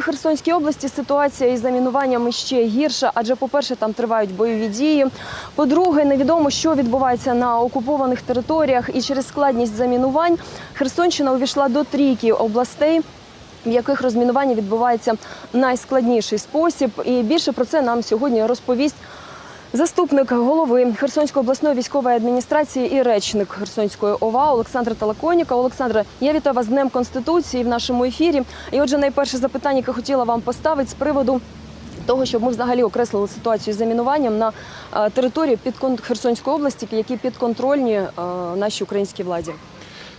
У Херсонській області ситуація із замінуваннями ще гірша, адже, по-перше, там тривають бойові дії. По-друге, невідомо, що відбувається на окупованих територіях, і через складність замінувань Херсонщина увійшла до трійки областей. В яких розмінування відбувається найскладніший спосіб, і більше про це нам сьогодні розповість заступник голови Херсонської обласної військової адміністрації і речник Херсонської ОВА Олександр Талаконіка. Олександре, я вітаю вас з Днем Конституції в нашому ефірі. І отже, найперше запитання, яке хотіла вам поставити з приводу. Того, щоб ми взагалі окреслили ситуацію з замінуванням на е, території під Херсонської області, які підконтрольні е, нашій українській владі.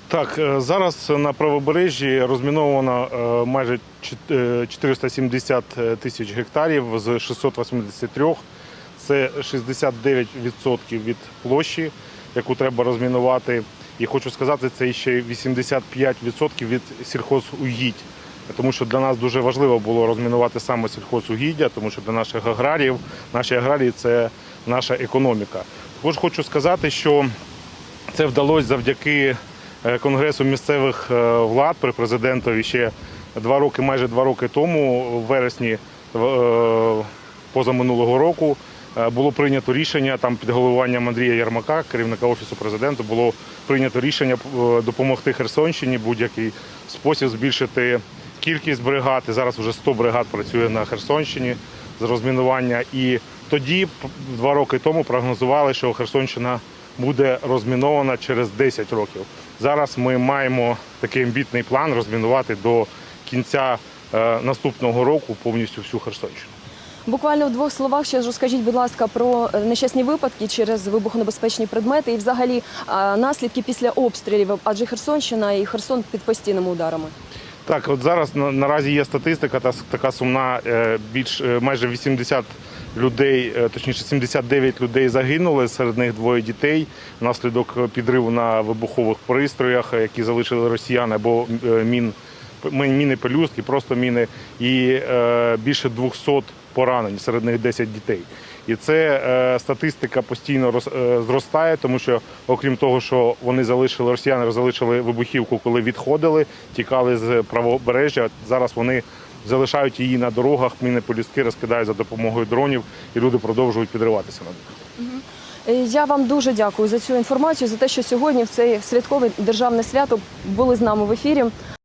Так, е, зараз на правобережжі розміновано майже чот- е, 470 тисяч гектарів з 683. Це 69% від площі, яку треба розмінувати. І хочу сказати, це ще 85% від сільхозугідь. Тому що для нас дуже важливо було розмінувати саме сільхозугіддя, тому що для наших аграріїв, наші аграрії це наша економіка. Також хочу сказати, що це вдалося завдяки е, Конгресу місцевих е, влад при президентові ще два роки, майже два роки тому, в вересні е, позаминулого року, було прийнято рішення там під головуванням Андрія Ярмака, керівника офісу президента, було прийнято рішення е, допомогти Херсонщині будь-який спосіб збільшити кількість бригад. І зараз вже 100 бригад працює на Херсонщині з розмінування. І тоді, два роки тому, прогнозували, що Херсонщина буде розмінована через 10 років. Зараз ми маємо такий амбітний план розмінувати до кінця е, наступного року повністю всю Херсонщину. Буквально в двох словах ще розкажіть, будь ласка, про е, нещасні випадки через вибухонебезпечні предмети і взагалі е, наслідки після обстрілів, адже Херсонщина і Херсон під постійними ударами. Так, от зараз на, наразі є статистика, та, така сумна, е, більш майже 80 людей, точніше 79 людей загинули, серед них двоє дітей внаслідок підриву на вибухових пристроях, які залишили росіяни або мін, міни пелюстки, просто міни, і е, більше 200 поранень, серед них 10 дітей. І це е, статистика постійно роз, е, зростає, тому що, окрім того, що вони залишили, росіяни залишили вибухівку, коли відходили, тікали з правобережжя. Зараз вони залишають її на дорогах, міни полюстки розкидають за допомогою дронів, і люди продовжують підриватися на них. Е, Я вам дуже дякую за цю інформацію, за те, що сьогодні в цей святковий державне свято були з нами в ефірі.